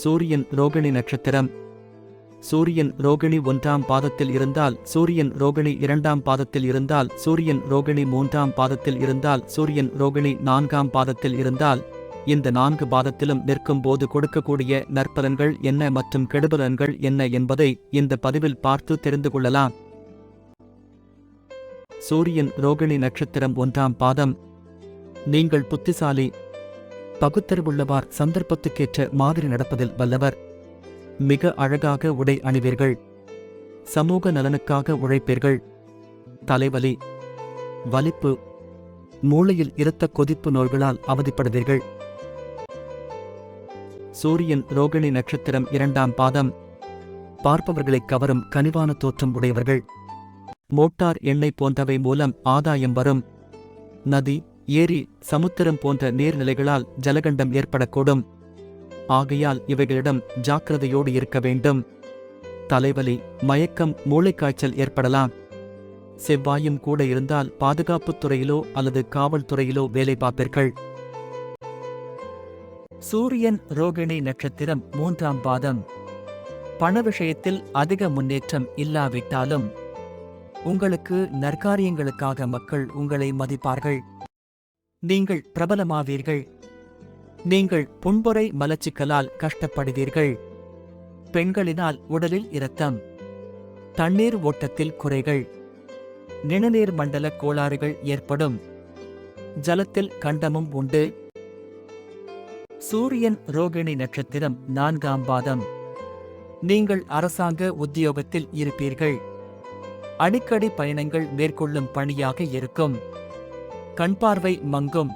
சூரியன் ரோகிணி நட்சத்திரம். சூரியன் ரோகிணி ஒன்றாம் பாதத்தில் இருந்தால் சூரியன் ரோகிணி இரண்டாம் பாதத்தில் இருந்தால் சூரியன் ரோகிணி மூன்றாம் பாதத்தில் இருந்தால் சூரியன் ரோகிணி நான்காம் பாதத்தில் இருந்தால் இந்த நான்கு பாதத்திலும் நிற்கும் போது கொடுக்கக்கூடிய நற்பலன்கள் என்ன மற்றும் கெடுபலன்கள் என்ன என்பதை இந்த பதிவில் பார்த்து தெரிந்து கொள்ளலாம். சூரியன் ரோகிணி நட்சத்திரம் ஒன்றாம் பாதம். நீங்கள் புத்திசாலி பகுத்தறிவுள்ளவார் சந்தர்ப்பத்துக்கேற்ற மாதிரி நடப்பதில் வல்லவர். மிக அழகாக உடை அணிவீர்கள். சமூக நலனுக்காக உழைப்பீர்கள். தலைவலி வலிப்பு மூளையில் இரத்த கொதிப்பு நோய்களால் அவதிப்படுவீர்கள். சூரியன் ரோகிணி நட்சத்திரம் இரண்டாம் பாதம். பார்ப்பவர்களை கவரும் கனிவான தோற்றம் உடையவர்கள். மோட்டார் எண்ணெய் போன்றவை மூலம் ஆதாயம் வரும். நதி ஏரி சமுத்திரம் போன்ற நீர்நிலைகளால் ஜலகண்டம் ஏற்படக்கூடும். ஆகையால் இவைகளிடம் ஜாக்கிரதையோடு இருக்க வேண்டும். தலைவலி மயக்கம் மூளைக்காய்ச்சல் ஏற்படலாம். செவ்வாயும் கூட இருந்தால் பாதுகாப்புத் துறையிலோ அல்லது காவல்துறையிலோ வேலை பார்ப்பீர்கள். சூரியன் ரோகிணி நட்சத்திரம் மூன்றாம் பாதம். பண விஷயத்தில் அதிக முன்னேற்றம் இல்லாவிட்டாலும் உங்களுக்கு நற்காரியங்களுக்காக மக்கள் உங்களை மதிப்பார்கள். நீங்கள் பிரபலமாவீர்கள். நீங்கள் புண்பொறை மலச்சிக்கலால் கஷ்டப்படுவீர்கள். பெண்களினால் உடலில் இரத்தம். தண்ணீர் ஓட்டத்தில் குறைகள். நிணநீர் மண்டல கோளாறுகள் ஏற்படும். ஜலத்தில் கண்டமும் உண்டு. சூரியன் ரோகிணி நட்சத்திரம் நான்காம் பாதம். நீங்கள் அரசாங்க உத்தியோகத்தில் இருப்பீர்கள். அடிக்கடி பயணங்கள் மேற்கொள்ளும் பணியாக இருக்கும். கண்பார்வை மங்கும்.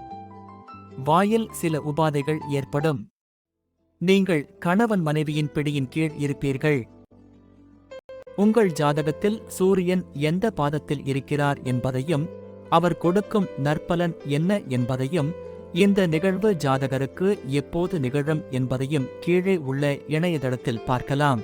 வாயில் சில உபாதைகள் ஏற்படும். நீங்கள் கணவன் மனைவியின் பிடியின் கீழ் இருப்பீர்கள். உங்கள் ஜாதகத்தில் சூரியன் எந்த பாதத்தில் இருக்கிறார் என்பதையும் அவர் கொடுக்கும் நற்பலன் என்ன என்பதையும் இந்த நிகழ்வு ஜாதகருக்கு எப்போது நிகழும் என்பதையும் கீழே உள்ள இணையதளத்தில் பார்க்கலாம்.